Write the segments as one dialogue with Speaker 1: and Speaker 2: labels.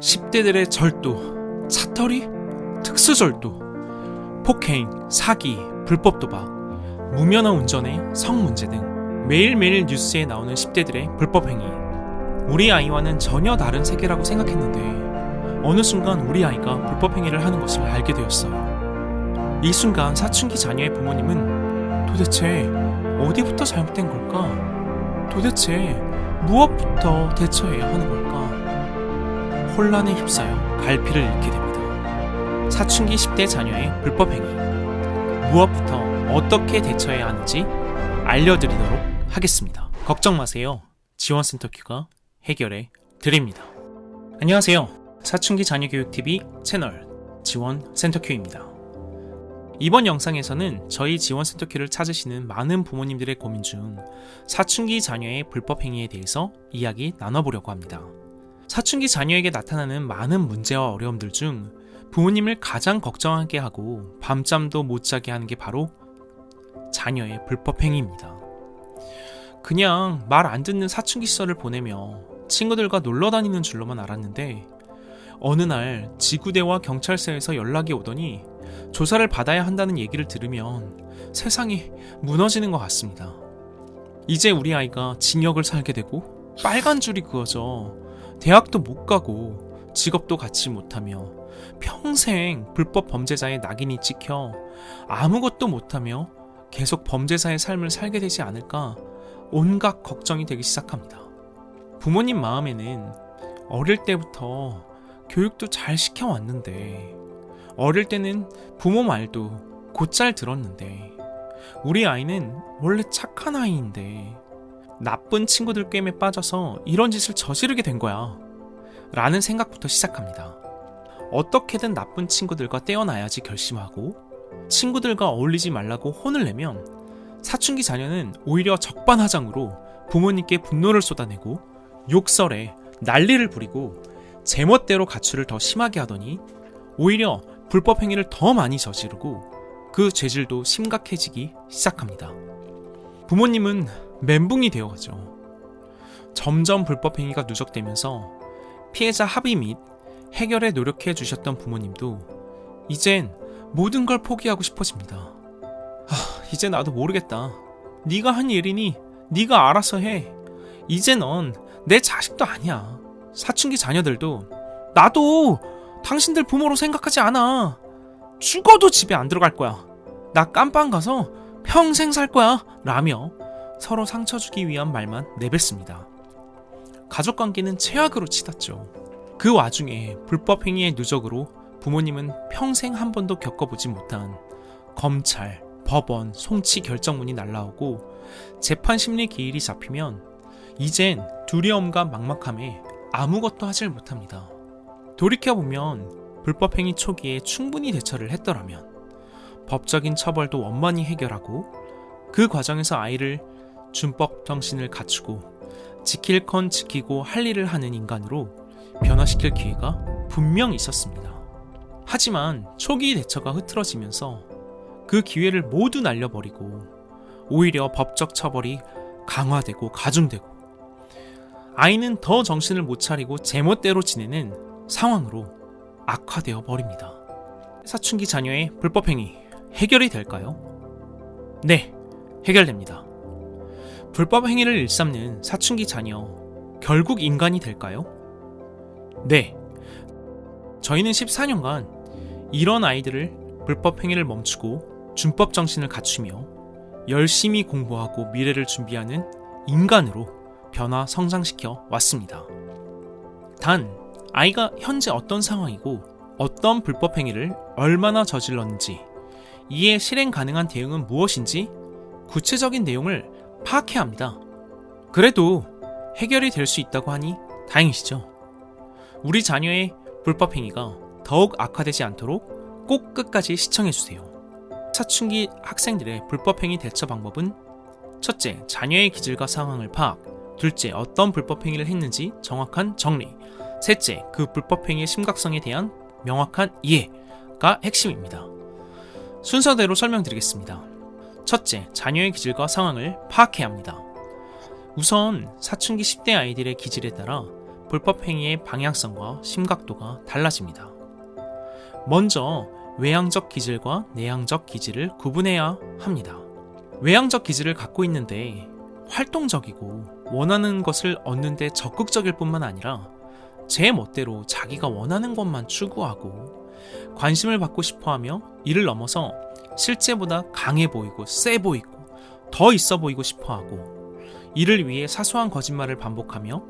Speaker 1: 10대들의 절도, 차터리, 특수절도, 폭행, 사기, 불법 도박, 무면허 운전의 성 문제 등 매일매일 뉴스에 나오는 10대들의 불법 행위. 우리 아이와는 전혀 다른 세계라고 생각했는데 어느 순간 우리 아이가 불법 행위를 하는 것을 알게 되었어요. 이 순간 사춘기 자녀의 부모님은 도대체 어디부터 잘못된 걸까? 도대체 무엇부터 대처해야 하는 걸까? 혼란에 휩싸여 갈피를 잃게 됩니다. 사춘기 10대 자녀의 불법 행위. 무엇부터 어떻게 대처해야 하는지 알려드리도록 하겠습니다. 걱정 마세요. 지원센터 큐가 해결해 드립니다. 안녕하세요. 사춘기 자녀교육TV 채널 지원센터 큐입니다. 이번 영상에서는 저희 지원센터 큐를 찾으시는 많은 부모님들의 고민 중 사춘기 자녀의 불법 행위에 대해서 이야기 나눠보려고 합니다. 사춘기 자녀에게 나타나는 많은 문제와 어려움들 중 부모님을 가장 걱정하게 하고 밤잠도 못 자게 하는 게 바로 자녀의 불법 행위입니다. 그냥 말 안 듣는 사춘기 시절을 보내며 친구들과 놀러 다니는 줄로만 알았는데 어느 날 지구대와 경찰서에서 연락이 오더니 조사를 받아야 한다는 얘기를 들으면 세상이 무너지는 것 같습니다. 이제 우리 아이가 징역을 살게 되고 빨간 줄이 그어져 대학도 못 가고 직업도 갖지 못하며 평생 불법 범죄자의 낙인이 찍혀 아무것도 못하며 계속 범죄자의 삶을 살게 되지 않을까 온갖 걱정이 되기 시작합니다. 부모님 마음에는 어릴 때부터 교육도 잘 시켜왔는데 어릴 때는 부모 말도 곧잘 들었는데 우리 아이는 원래 착한 아이인데 나쁜 친구들 게임에 빠져서 이런 짓을 저지르게 된 거야. 라는 생각부터 시작합니다. 어떻게든 나쁜 친구들과 떼어놔야지 결심하고 친구들과 어울리지 말라고 혼을 내면 사춘기 자녀는 오히려 적반하장으로 부모님께 분노를 쏟아내고 욕설에 난리를 부리고 제멋대로 가출을 더 심하게 하더니 오히려 불법 행위를 더 많이 저지르고 그 죄질도 심각해지기 시작합니다. 부모님은 멘붕이 되어가죠. 점점 불법 행위가 누적되면서 피해자 합의 및 해결에 노력해 주셨던 부모님도 이젠 모든 걸 포기하고 싶어집니다. 아, 이제 나도 모르겠다. 네가 한 일이니 네가 알아서 해. 이제 넌 내 자식도 아니야. 사춘기 자녀들도 나도 당신들 부모로 생각하지 않아. 죽어도 집에 안 들어갈 거야. 나 깜빵 가서 평생 살 거야. 라며 서로 상처 주기 위한 말만 내뱉습니다. 가족 관계는 최악으로 치닫죠. 그 와중에 불법 행위의 누적으로 부모님은 평생 한 번도 겪어보지 못한 검찰, 법원, 송치 결정문이 날라오고 재판 심리 기일이 잡히면 이젠 두려움과 막막함에 아무것도 하질 못합니다. 돌이켜보면 불법 행위 초기에 충분히 대처를 했더라면 법적인 처벌도 원만히 해결하고 그 과정에서 아이를 준법 정신을 갖추고 지킬 건 지키고 할 일을 하는 인간으로 변화시킬 기회가 분명 있었습니다. 하지만 초기 대처가 흐트러지면서 그 기회를 모두 날려버리고 오히려 법적 처벌이 강화되고 가중되고 아이는 더 정신을 못 차리고 제멋대로 지내는 상황으로 악화되어 버립니다. 사춘기 자녀의 불법 행위 해결이 될까요? 네, 해결됩니다. 불법 행위를 일삼는 사춘기 자녀 결국 인간이 될까요? 네. 저희는 14년간 이런 아이들을 불법 행위를 멈추고 준법 정신을 갖추며 열심히 공부하고 미래를 준비하는 인간으로 변화 성장시켜 왔습니다. 단, 아이가 현재 어떤 상황이고 어떤 불법 행위를 얼마나 저질렀는지, 이에 실행 가능한 대응은 무엇인지 구체적인 내용을 파악해야 합니다. 그래도 해결이 될 수 있다고 하니 다행이시죠. 우리 자녀의 불법 행위가 더욱 악화되지 않도록 꼭 끝까지 시청해주세요. 사춘기 학생들의 불법 행위 대처 방법은 첫째, 자녀의 기질과 상황을 파악. 둘째, 어떤 불법 행위를 했는지 정확한 정리. 셋째, 그 불법 행위의 심각성에 대한 명확한 이해가 핵심입니다. 순서대로 설명드리겠습니다. 첫째, 자녀의 기질과 상황을 파악해야 합니다. 우선 사춘기 10대 아이들의 기질에 따라 불법 행위의 방향성과 심각도가 달라집니다. 먼저 외향적 기질과 내향적 기질을 구분해야 합니다. 외향적 기질을 갖고 있는데 활동적이고 원하는 것을 얻는데 적극적일 뿐만 아니라 제 멋대로 자기가 원하는 것만 추구하고 관심을 받고 싶어 하며 이를 넘어서 실제보다 강해 보이고 세 보이고 더 있어 보이고 싶어 하고 이를 위해 사소한 거짓말을 반복하며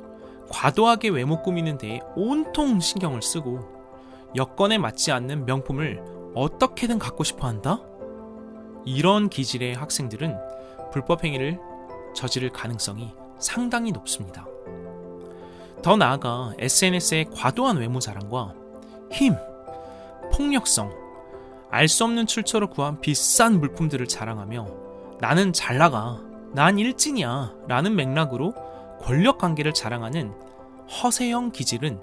Speaker 1: 과도하게 외모 꾸미는 데에 온통 신경을 쓰고 여건에 맞지 않는 명품을 어떻게든 갖고 싶어 한다? 이런 기질의 학생들은 불법 행위를 저지를 가능성이 상당히 높습니다. 더 나아가 SNS의 과도한 외모 자랑과 힘, 폭력성, 알 수 없는 출처로 구한 비싼 물품들을 자랑하며 나는 잘 나가, 난 일진이야 라는 맥락으로 권력 관계를 자랑하는 허세형 기질은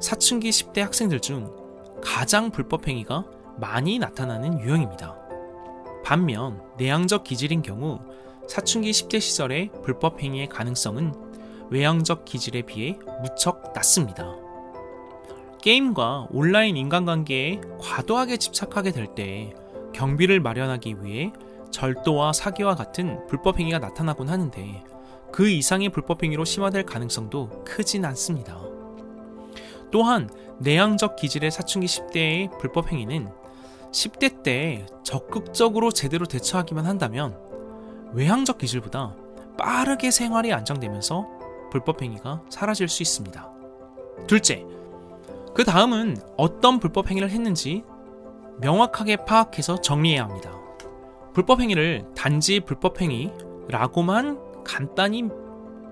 Speaker 1: 사춘기 10대 학생들 중 가장 불법 행위가 많이 나타나는 유형입니다. 반면 내향적 기질인 경우 사춘기 10대 시절의 불법 행위의 가능성은 외향적 기질에 비해 무척 낮습니다. 게임과 온라인 인간관계에 과도하게 집착하게 될 때 경비를 마련하기 위해 절도와 사기와 같은 불법 행위가 나타나곤 하는데 그 이상의 불법 행위로 심화될 가능성도 크진 않습니다. 또한 내향적 기질의 사춘기 10대의 불법 행위는 10대 때 적극적으로 제대로 대처하기만 한다면 외향적 기질보다 빠르게 생활이 안정되면서 불법 행위가 사라질 수 있습니다. 둘째, 그 다음은 어떤 불법 행위를 했는지 명확하게 파악해서 정리해야 합니다. 불법 행위를 단지 불법 행위라고만 간단히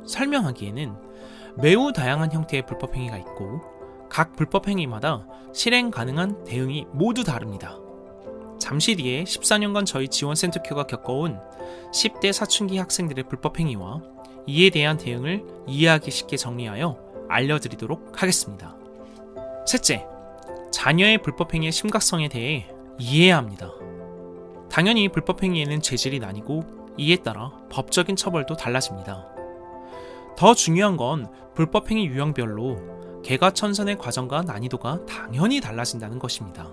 Speaker 1: 설명하기에는 매우 다양한 형태의 불법 행위가 있고 각 불법 행위마다 실행 가능한 대응이 모두 다릅니다. 잠시 뒤에 14년간 저희 지원센터큐가 겪어온 10대 사춘기 학생들의 불법 행위와 이에 대한 대응을 이해하기 쉽게 정리하여 알려드리도록 하겠습니다. 셋째, 자녀의 불법 행위의 심각성에 대해 이해해야 합니다. 당연히 불법 행위에는 죄질이 나뉘고 이에 따라 법적인 처벌도 달라집니다. 더 중요한 건 불법 행위 유형별로 개과천선의 과정과 난이도가 당연히 달라진다는 것입니다.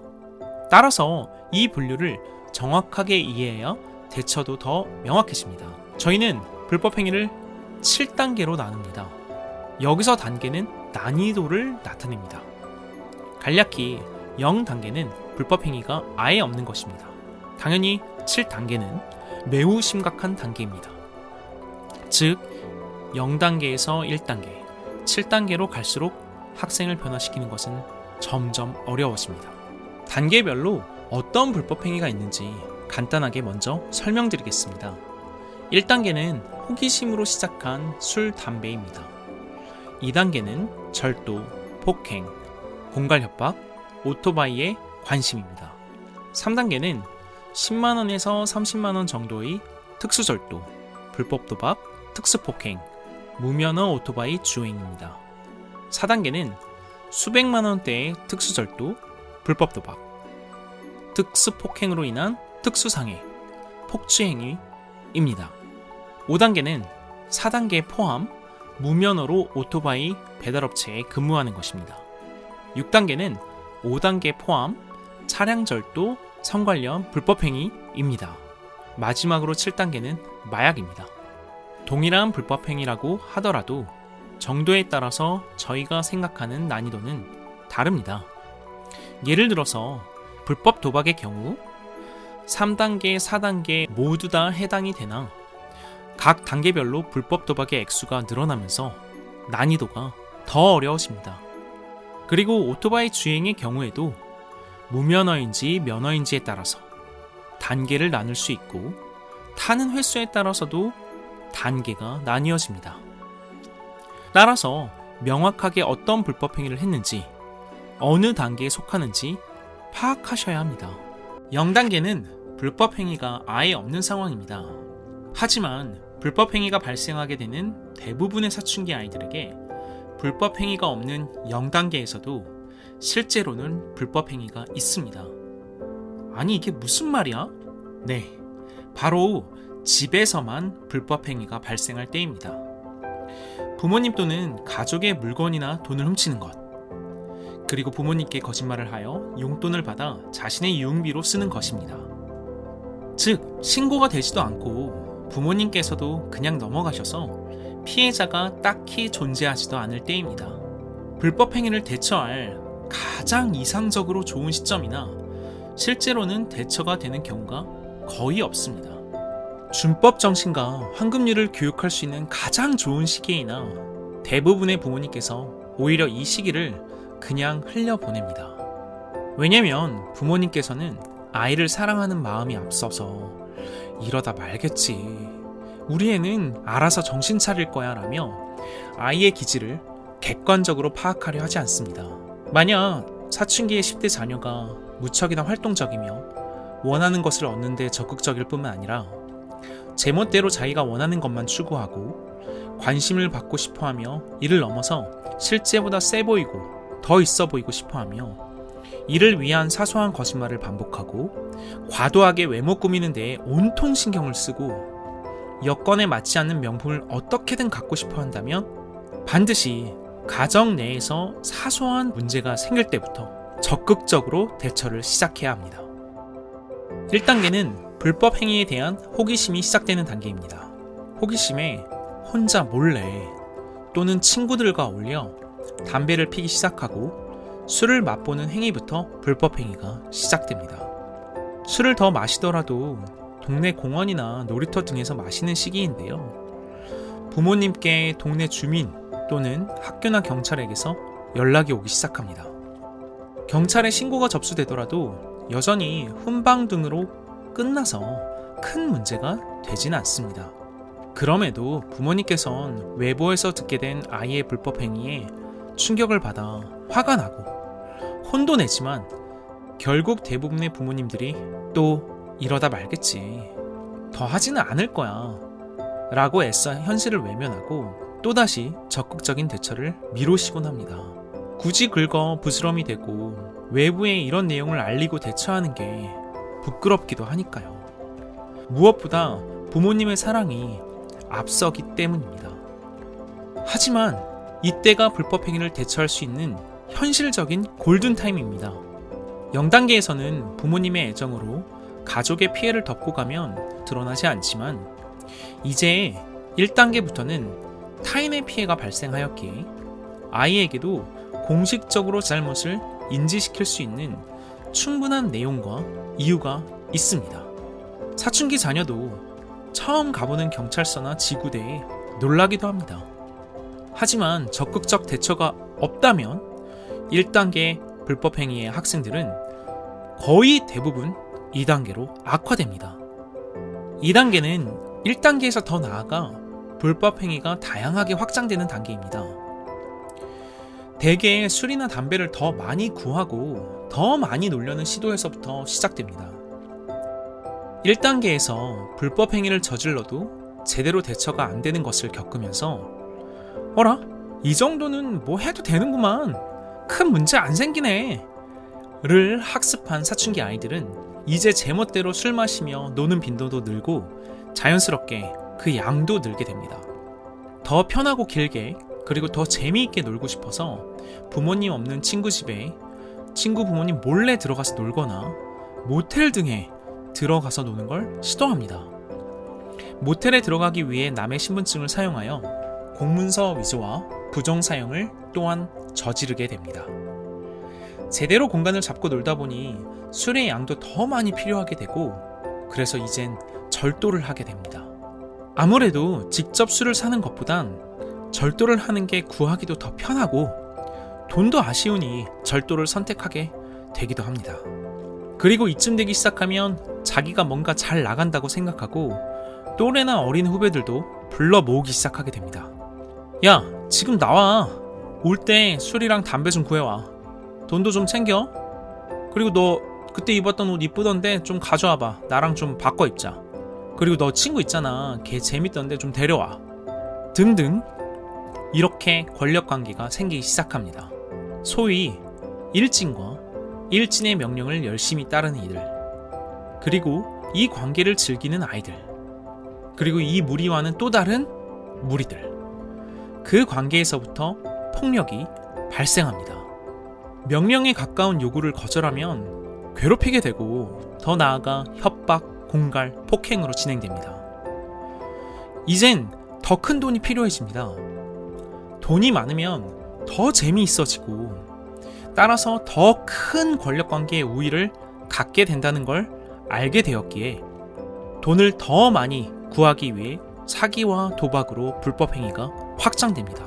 Speaker 1: 따라서 이 분류를 정확하게 이해해야 대처도 더 명확해집니다. 저희는 불법 행위를 7단계로 나눕니다. 여기서 단계는 난이도를 나타냅니다. 간략히 0단계는 불법 행위가 아예 없는 것입니다. 당연히 7단계는 매우 심각한 단계입니다. 즉, 0단계에서 1단계, 7단계로 갈수록 학생을 변화시키는 것은 점점 어려워집니다. 단계별로 어떤 불법 행위가 있는지 간단하게 먼저 설명드리겠습니다. 1단계는 호기심으로 시작한 술, 담배입니다. 2단계는 절도, 폭행, 공갈 협박, 오토바이에 관심입니다. 3단계는 10만원에서 30만원 정도의 특수절도, 불법 도박, 특수폭행, 무면허 오토바이 주행입니다. 4단계는 수백만원대의 특수절도, 불법 도박, 특수폭행으로 인한 특수상해, 폭주행위입니다. 5단계는 4단계 포함 무면허로 오토바이 배달업체에 근무하는 것입니다. 6단계는 5단계 포함 차량 절도, 성관련 불법행위입니다. 마지막으로 7단계는 마약입니다. 동일한 불법행위라고 하더라도 정도에 따라서 저희가 생각하는 난이도는 다릅니다. 예를 들어서 불법 도박의 경우 3단계, 4단계 모두 다 해당이 되나 각 단계별로 불법 도박의 액수가 늘어나면서 난이도가 더 어려워집니다. 그리고 오토바이 주행의 경우에도 무면허인지 면허인지에 따라서 단계를 나눌 수 있고 타는 횟수에 따라서도 단계가 나뉘어집니다. 따라서 명확하게 어떤 불법 행위를 했는지 어느 단계에 속하는지 파악하셔야 합니다. 0단계는 불법 행위가 아예 없는 상황입니다. 하지만 불법 행위가 발생하게 되는 대부분의 사춘기 아이들에게 불법 행위가 없는 0단계에서도 실제로는 불법 행위가 있습니다. 아니 이게 무슨 말이야? 네, 바로 집에서만 불법 행위가 발생할 때입니다. 부모님 또는 가족의 물건이나 돈을 훔치는 것. 그리고 부모님께 거짓말을 하여 용돈을 받아 자신의 유흥비로 쓰는 것입니다. 즉, 신고가 되지도 않고 부모님께서도 그냥 넘어가셔서 피해자가 딱히 존재하지도 않을 때입니다. 불법 행위를 대처할 가장 이상적으로 좋은 시점이나 실제로는 대처가 되는 경우가 거의 없습니다. 준법 정신과 황금률을 교육할 수 있는 가장 좋은 시기이나 대부분의 부모님께서 오히려 이 시기를 그냥 흘려보냅니다. 왜냐면 부모님께서는 아이를 사랑하는 마음이 앞서서 이러다 말겠지. 우리 애는 알아서 정신 차릴 거야 라며 아이의 기질을 객관적으로 파악하려 하지 않습니다. 만약 사춘기의 10대 자녀가 무척이나 활동적이며 원하는 것을 얻는 데 적극적일 뿐만 아니라 제멋대로 자기가 원하는 것만 추구하고 관심을 받고 싶어 하며 이를 넘어서 실제보다 세 보이고 더 있어 보이고 싶어 하며 이를 위한 사소한 거짓말을 반복하고 과도하게 외모 꾸미는 데에 온통 신경을 쓰고 여건에 맞지 않는 명품을 어떻게든 갖고 싶어 한다면 반드시 가정 내에서 사소한 문제가 생길 때부터 적극적으로 대처를 시작해야 합니다. 1단계는 불법 행위에 대한 호기심이 시작되는 단계입니다. 호기심에 혼자 몰래 또는 친구들과 어울려 담배를 피기 시작하고 술을 맛보는 행위부터 불법 행위가 시작됩니다. 술을 더 마시더라도 동네 공원이나 놀이터 등에서 마시는 시기인데요. 부모님께 동네 주민 또는 학교나 경찰에게서 연락이 오기 시작합니다. 경찰에 신고가 접수되더라도 여전히 훈방 등으로 끝나서 큰 문제가 되지는 않습니다. 그럼에도 부모님께선 외부에서 듣게 된 아이의 불법 행위에 충격을 받아 화가 나고 혼도 내지만 결국 대부분의 부모님들이 또 이러다 말겠지. 더 하지는 않을 거야. 라고 애써 현실을 외면하고 또다시 적극적인 대처를 미루시곤 합니다. 굳이 긁어 부스럼이 되고 외부에 이런 내용을 알리고 대처하는 게 부끄럽기도 하니까요. 무엇보다 부모님의 사랑이 앞서기 때문입니다. 하지만 이때가 불법 행위를 대처할 수 있는 현실적인 골든타임입니다. 0단계에서는 부모님의 애정으로 가족의 피해를 덮고 가면 드러나지 않지만 이제 1단계부터는 타인의 피해가 발생하였기에 아이에게도 공식적으로 잘못을 인지시킬 수 있는 충분한 내용과 이유가 있습니다. 사춘기 자녀도 처음 가보는 경찰서나 지구대에 놀라기도 합니다. 하지만 적극적 대처가 없다면 1단계 불법 행위의 학생들은 거의 대부분 2단계로 악화됩니다. 2단계는 1단계에서 더 나아가 불법 행위가 다양하게 확장되는 단계입니다. 대개 술이나 담배를 더 많이 구하고 더 많이 놀려는 시도에서부터 시작됩니다. 1단계에서 불법 행위를 저질러도 제대로 대처가 안 되는 것을 겪으면서 어라? 이 정도는 뭐 해도 되는구만. 큰 문제 안 생기네. 를 학습한 사춘기 아이들은 이제 제멋대로 술 마시며 노는 빈도도 늘고 자연스럽게 그 양도 늘게 됩니다. 더 편하고 길게 그리고 더 재미있게 놀고 싶어서 부모님 없는 친구 집에 친구 부모님 몰래 들어가서 놀거나 모텔 등에 들어가서 노는 걸 시도합니다. 모텔에 들어가기 위해 남의 신분증을 사용하여 공문서 위조와 부정 사용을 또한 저지르게 됩니다. 제대로 공간을 잡고 놀다 보니 술의 양도 더 많이 필요하게 되고 그래서 이젠 절도를 하게 됩니다. 아무래도 직접 술을 사는 것보단 절도를 하는 게 구하기도 더 편하고 돈도 아쉬우니 절도를 선택하게 되기도 합니다. 그리고 이쯤 되기 시작하면 자기가 뭔가 잘 나간다고 생각하고 또래나 어린 후배들도 불러 모으기 시작하게 됩니다. 야, 지금 나와. 올 때 술이랑 담배 좀 구해와. 돈도 좀 챙겨. 그리고 너 그때 입었던 옷 이쁘던데 좀 가져와 봐. 나랑 좀 바꿔 입자. 그리고 너 친구 있잖아. 걔 재밌던데 좀 데려와. 등등. 이렇게 권력 관계가 생기기 시작합니다. 소위 일진과 일진의 명령을 열심히 따르는 이들. 그리고 이 관계를 즐기는 아이들. 그리고 이 무리와는 또 다른 무리들. 그 관계에서부터 폭력이 발생합니다. 명령에 가까운 요구를 거절하면 괴롭히게 되고 더 나아가 협박, 공갈, 폭행으로 진행됩니다. 이젠 더 큰 돈이 필요해집니다. 돈이 많으면 더 재미있어지고 따라서 더 큰 권력 관계의 우위를 갖게 된다는 걸 알게 되었기에 돈을 더 많이 구하기 위해 사기와 도박으로 불법 행위가 확장됩니다.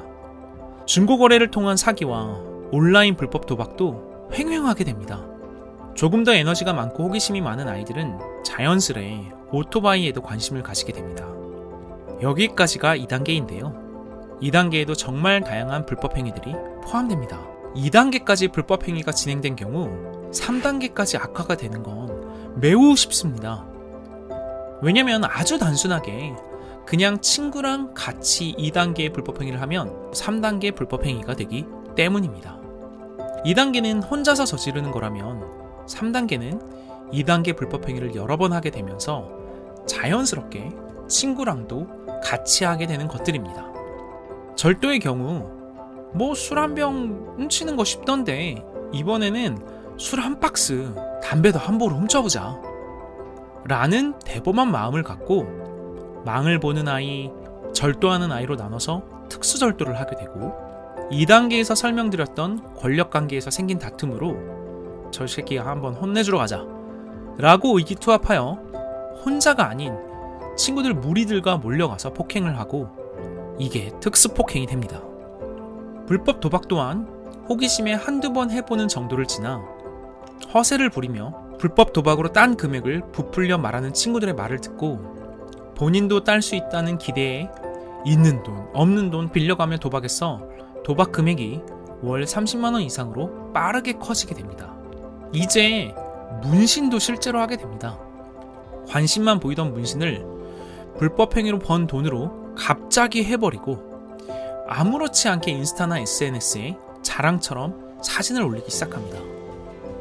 Speaker 1: 중고 거래를 통한 사기와 온라인 불법 도박도 횡행하게 됩니다. 조금 더 에너지가 많고 호기심이 많은 아이들은 자연스레 오토바이에도 관심을 가지게 됩니다. 여기까지가 2단계인데요. 2단계에도 정말 다양한 불법 행위들이 포함됩니다. 2단계까지 불법 행위가 진행된 경우 3단계까지 악화가 되는 건 매우 쉽습니다. 왜냐면 아주 단순하게 그냥 친구랑 같이 2단계의 불법 행위를 하면 3단계 불법 행위가 되기 때문입니다. 2단계는 혼자서 저지르는 거라면 3단계는 2단계 불법 행위를 여러 번 하게 되면서 자연스럽게 친구랑도 같이 하게 되는 것들입니다. 절도의 경우 뭐 술 한 병 훔치는 거 쉽던데 이번에는 술 한 박스, 담배도 한 보루 훔쳐보자. 라는 대범한 마음을 갖고 망을 보는 아이, 절도하는 아이로 나눠서 특수절도를 하게 되고 2단계에서 설명드렸던 권력 관계에서 생긴 다툼으로 저 새끼가 한번 혼내주러 가자 라고 의기투합하여 혼자가 아닌 친구들 무리들과 몰려가서 폭행을 하고 이게 특수폭행이 됩니다. 불법 도박 또한 호기심에 한두 번 해보는 정도를 지나 허세를 부리며 불법 도박으로 딴 금액을 부풀려 말하는 친구들의 말을 듣고 본인도 딸 수 있다는 기대에 있는 돈, 없는 돈 빌려가며 도박해서 도박 금액이 월 30만원 이상으로 빠르게 커지게 됩니다. 이제 문신도 실제로 하게 됩니다. 관심만 보이던 문신을 불법 행위로 번 돈으로 갑자기 해버리고 아무렇지 않게 인스타나 SNS에 자랑처럼 사진을 올리기 시작합니다.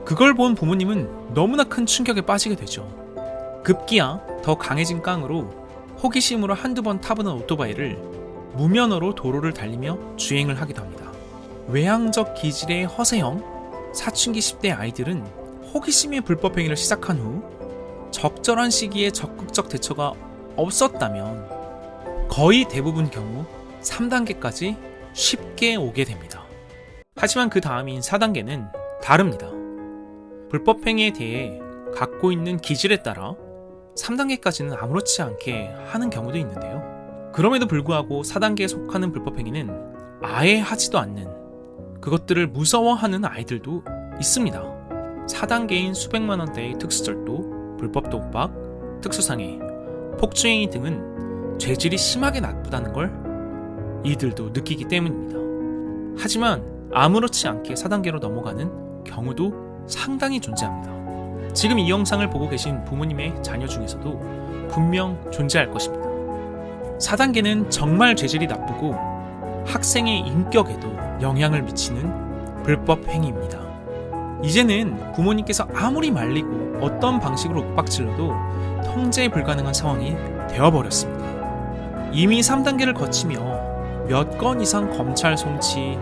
Speaker 1: 그걸 본 부모님은 너무나 큰 충격에 빠지게 되죠. 급기야 더 강해진 깡으로 호기심으로 한두 번 타보는 오토바이를 무면허로 도로를 달리며 주행을 하기도 합니다. 외향적 기질의 허세형 사춘기 10대 아이들은 호기심의 불법 행위를 시작한 후 적절한 시기에 적극적 대처가 없었다면 거의 대부분 경우 3단계까지 쉽게 오게 됩니다. 하지만 그 다음인 4단계는 다릅니다. 불법 행위에 대해 갖고 있는 기질에 따라 3단계까지는 아무렇지 않게 하는 경우도 있는데요. 그럼에도 불구하고 4단계에 속하는 불법 행위는 아예 하지도 않는 그것들을 무서워하는 아이들도 있습니다. 4단계인 수백만 원대의 특수절도, 불법 도박, 특수상해, 폭주행위 등은 죄질이 심하게 나쁘다는 걸 이들도 느끼기 때문입니다. 하지만 아무렇지 않게 4단계로 넘어가는 경우도 상당히 존재합니다. 지금 이 영상을 보고 계신 부모님의 자녀 중에서도 분명 존재할 것입니다. 4단계는 정말 죄질이 나쁘고 학생의 인격에도 영향을 미치는 불법 행위입니다. 이제는 부모님께서 아무리 말리고 어떤 방식으로 윽박질러도 통제 불가능한 상황이 되어버렸습니다. 이미 3단계를 거치며 몇 건 이상 검찰 송치,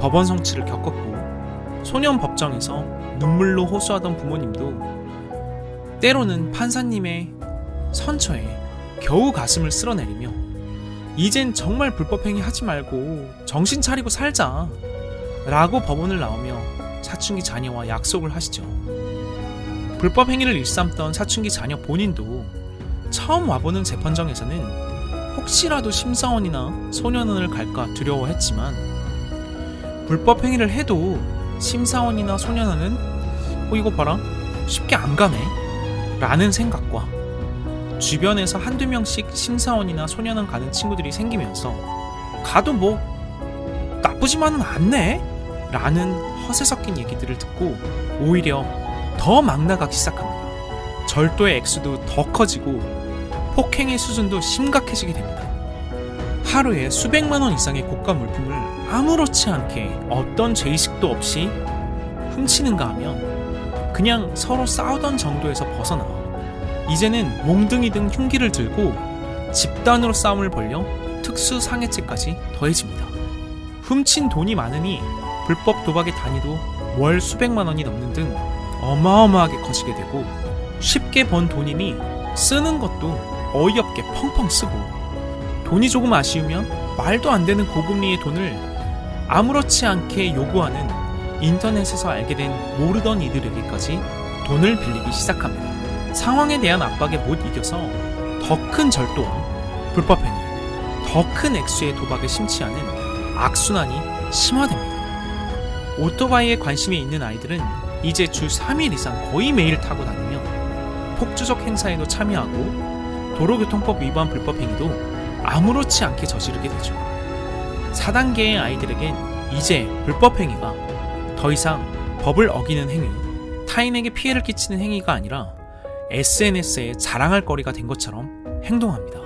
Speaker 1: 법원 송치를 겪었고 소년 법정에서 눈물로 호소하던 부모님도 때로는 판사님의 선처에 겨우 가슴을 쓸어내리며 이젠 정말 불법행위 하지 말고 정신 차리고 살자 라고 법원을 나오며 사춘기 자녀와 약속을 하시죠. 불법행위를 일삼던 사춘기 자녀 본인도 처음 와보는 재판정에서는 혹시라도 심사원이나 소년원을 갈까 두려워했지만 불법 행위를 해도 심사원이나 소년원은 어 이거 봐라 쉽게 안 가네 라는 생각과 주변에서 한두 명씩 심사원이나 소년원 가는 친구들이 생기면서 가도 뭐 나쁘지만은 않네 라는 허세 섞인 얘기들을 듣고 오히려 더 막 나가기 시작합니다. 절도의 액수도 더 커지고 폭행의 수준도 심각해지게 됩니다. 하루에 수백만 원 이상의 고가 물품을 아무렇지 않게 어떤 죄의식도 없이 훔치는가 하면 그냥 서로 싸우던 정도에서 벗어나 이제는 몽둥이 등 흉기를 들고 집단으로 싸움을 벌여 특수 상해죄까지 더해집니다. 훔친 돈이 많으니 불법 도박의 단위도 월 수백만 원이 넘는 등 어마어마하게 커지게 되고 쉽게 번 돈이니 쓰는 것도 어이없게 펑펑 쓰고 돈이 조금 아쉬우면 말도 안 되는 고금리의 돈을 아무렇지 않게 요구하는 인터넷에서 알게 된 모르던 이들에게까지 돈을 빌리기 시작합니다. 상황에 대한 압박에 못 이겨서 더 큰 절도와 불법 행위, 더 큰 액수의 도박을 심취하는 악순환이 심화됩니다. 오토바이에 관심이 있는 아이들은 이제 주 3일 이상 거의 매일 타고 다니며 폭주적 행사에도 참여하고 도로교통법 위반 불법 행위도 아무렇지 않게 저지르게 되죠. 4단계의 아이들에겐 이제 불법 행위가 더 이상 법을 어기는 행위, 타인에게 피해를 끼치는 행위가 아니라 SNS에 자랑할 거리가 된 것처럼 행동합니다.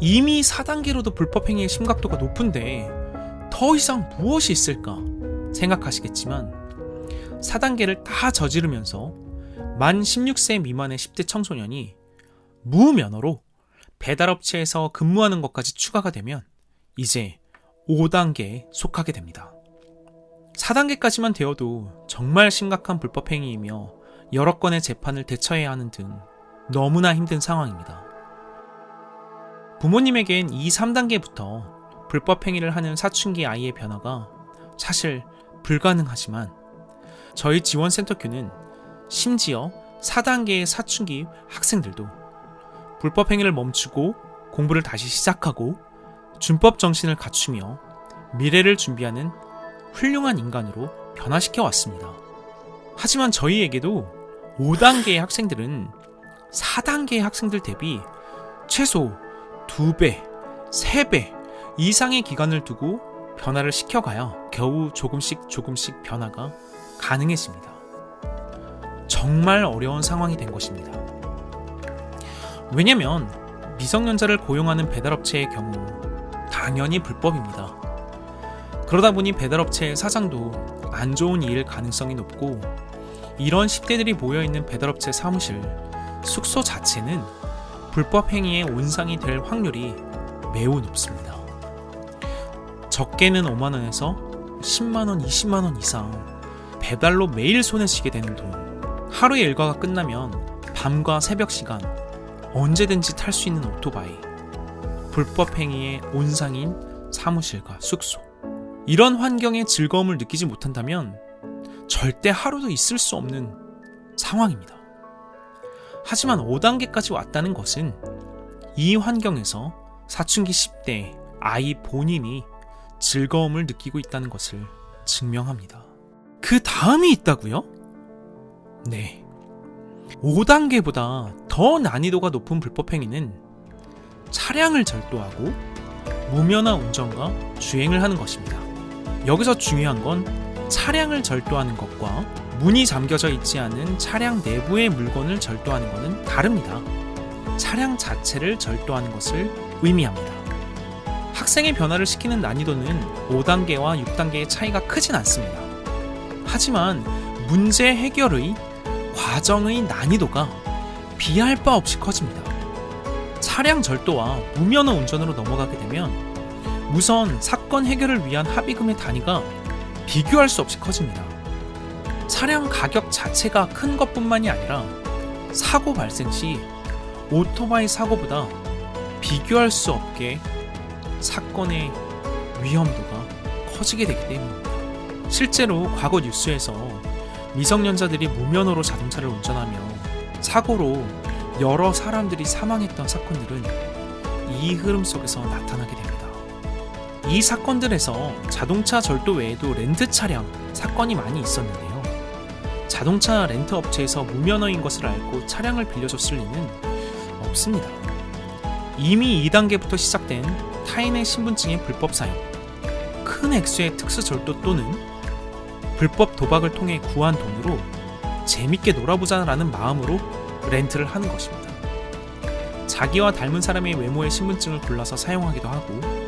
Speaker 1: 이미 4단계로도 불법행위의 심각도가 높은데 더 이상 무엇이 있을까 생각하시겠지만 4단계를 다 저지르면서 만 16세 미만의 10대 청소년이 무면허로 배달업체에서 근무하는 것까지 추가가 되면 이제 5단계에 속하게 됩니다. 4단계까지만 되어도 정말 심각한 불법행위이며 여러 건의 재판을 대처해야 하는 등 너무나 힘든 상황입니다. 부모님에겐 이 3단계부터 불법행위를 하는 사춘기 아이의 변화가 사실 불가능하지만 저희 지원센터큐는 심지어 4단계의 사춘기 학생들도 불법행위를 멈추고 공부를 다시 시작하고 준법 정신을 갖추며 미래를 준비하는 훌륭한 인간으로 변화시켜 왔습니다. 하지만 저희에게도 5단계의 학생들은 4단계의 학생들 대비 최소 2배, 3배 이상의 기간을 두고 변화를 시켜가야 겨우 조금씩 조금씩 변화가 가능해집니다. 정말 어려운 상황이 된 것입니다. 왜냐면 미성년자를 고용하는 배달업체의 경우 당연히 불법입니다. 그러다 보니 배달업체의 사장도 안 좋은 일 가능성이 높고 이런 10대들이 모여있는 배달업체 사무실, 숙소 자체는 불법 행위의 온상이 될 확률이 매우 높습니다. 적게는 5만원에서 10만원, 20만원 이상 배달로 매일 손에 쥐게 되는 돈. 하루의 일과가 끝나면 밤과 새벽 시간 언제든지 탈 수 있는 오토바이. 불법 행위의 온상인 사무실과 숙소. 이런 환경의 즐거움을 느끼지 못한다면 절대 하루도 있을 수 없는 상황입니다. 하지만 5단계까지 왔다는 것은 이 환경에서 사춘기 10대 아이 본인이 즐거움을 느끼고 있다는 것을 증명합니다. 그 다음이 있다고요? 네. 5단계보다 더 난이도가 높은 불법행위는 차량을 절도하고 무면허 운전과 주행을 하는 것입니다. 여기서 중요한 건 차량을 절도하는 것과 문이 잠겨져 있지 않은 차량 내부의 물건을 절도하는 것은 다릅니다. 차량 자체를 절도하는 것을 의미합니다. 학생의 변화를 시키는 난이도는 5단계와 6단계의 차이가 크진 않습니다. 하지만 문제 해결의 과정의 난이도가 비할 바 없이 커집니다. 차량 절도와 무면허 운전으로 넘어가게 되면 우선 사건 해결을 위한 합의금의 단위가 비교할 수 없이 커집니다. 차량 가격 자체가 큰 것뿐만이 아니라 사고 발생 시 오토바이 사고보다 비교할 수 없게 사건의 위험도가 커지게 되기 때문입니다. 실제로 과거 뉴스에서 미성년자들이 무면허로 자동차를 운전하며 사고로 여러 사람들이 사망했던 사건들은 이 흐름 속에서 나타나게 됩니다. 이 사건들에서 자동차 절도 외에도 렌트 차량 사건이 많이 있었는데요. 자동차 렌트 업체에서 무면허인 것을 알고 차량을 빌려줬을 리는 없습니다. 이미 2단계부터 시작된 타인의 신분증의 불법 사용, 큰 액수의 특수 절도 또는 불법 도박을 통해 구한 돈으로 재밌게 놀아보자라는 마음으로 렌트를 하는 것입니다. 자기와 닮은 사람의 외모의 신분증을 골라서 사용하기도 하고,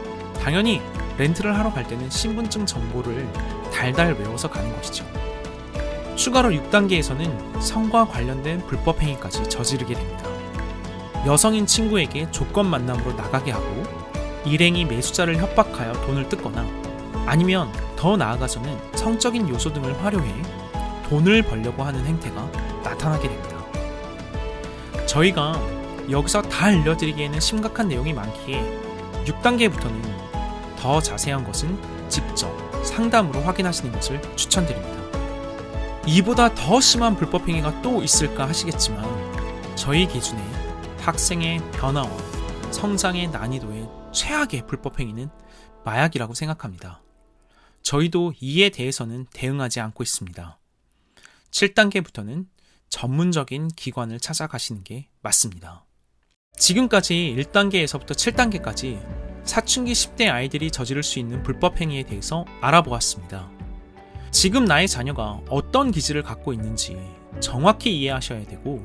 Speaker 1: 당연히 렌트를 하러 갈 때는 신분증 정보를 달달 외워서 가는 것이죠. 추가로 6단계에서는 성과 관련된 불법 행위까지 저지르게 됩니다. 여성인 친구에게 조건 만남으로 나가게 하고 일행이 매수자를 협박하여 돈을 뜯거나 아니면 더 나아가서는 성적인 요소 등을 활용해 돈을 벌려고 하는 행태가 나타나게 됩니다. 저희가 여기서 다 알려드리기에는 심각한 내용이 많기에 6단계부터는 더 자세한 것은 직접 상담으로 확인하시는 것을 추천드립니다. 이보다 더 심한 불법 행위가 또 있을까 하시겠지만 저희 기준에 학생의 변화와 성장의 난이도의 최악의 불법 행위는 마약이라고 생각합니다. 저희도 이에 대해서는 대응하지 않고 있습니다. 7단계부터는 전문적인 기관을 찾아가시는 게 맞습니다. 지금까지 1단계에서부터 7단계까지 사춘기 10대 아이들이 저지를 수 있는 불법 행위에 대해서 알아보았습니다. 지금 나의 자녀가 어떤 기질을 갖고 있는지 정확히 이해하셔야 되고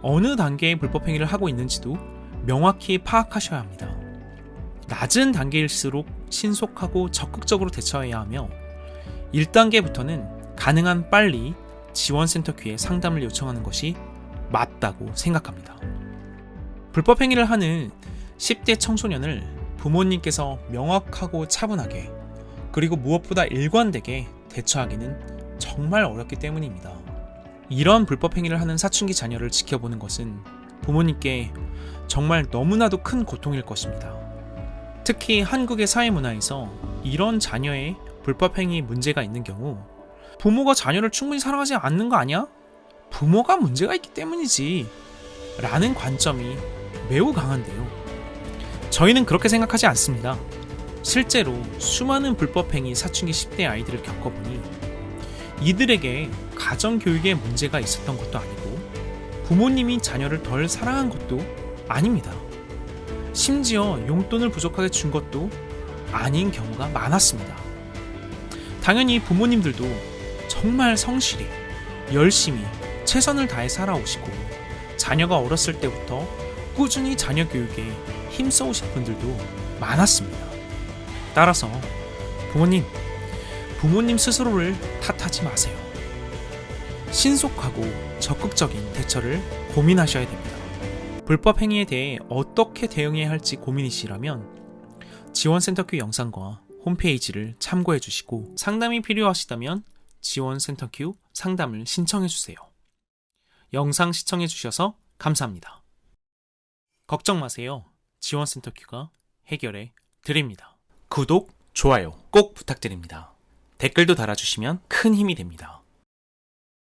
Speaker 1: 어느 단계의 불법 행위를 하고 있는지도 명확히 파악하셔야 합니다. 낮은 단계일수록 신속하고 적극적으로 대처해야 하며 1단계부터는 가능한 빨리 지원센터 큐에 상담을 요청하는 것이 맞다고 생각합니다. 불법 행위를 하는 10대 청소년을 부모님께서 명확하고 차분하게 그리고 무엇보다 일관되게 대처하기는 정말 어렵기 때문입니다. 이런 불법 행위를 하는 사춘기 자녀를 지켜보는 것은 부모님께 정말 너무나도 큰 고통일 것입니다. 특히 한국의 사회 문화에서 이런 자녀의 불법 행위 문제가 있는 경우 부모가 자녀를 충분히 사랑하지 않는 거 아니야? 부모가 문제가 있기 때문이지. 라는 관점이 매우 강한데요. 저희는 그렇게 생각하지 않습니다. 실제로 수많은 불법 행위 사춘기 10대 아이들을 겪어보니 이들에게 가정 교육에 문제가 있었던 것도 아니고 부모님이 자녀를 덜 사랑한 것도 아닙니다. 심지어 용돈을 부족하게 준 것도 아닌 경우가 많았습니다. 당연히 부모님들도 정말 성실히 열심히 최선을 다해 살아오시고 자녀가 어렸을 때부터 꾸준히 자녀 교육에 힘써오신 분들도 많았습니다. 따라서 부모님, 부모님 스스로를 탓하지 마세요. 신속하고 적극적인 대처를 고민하셔야 됩니다. 불법 행위에 대해 어떻게 대응해야 할지 고민이시라면 지원센터큐 영상과 홈페이지를 참고해 주시고 상담이 필요하시다면 지원센터큐 상담을 신청해 주세요. 영상 시청해 주셔서 감사합니다. 걱정 마세요. 지원센터 큐가 해결해 드립니다. 구독, 좋아요 꼭 부탁드립니다. 댓글도 달아주시면 큰 힘이 됩니다.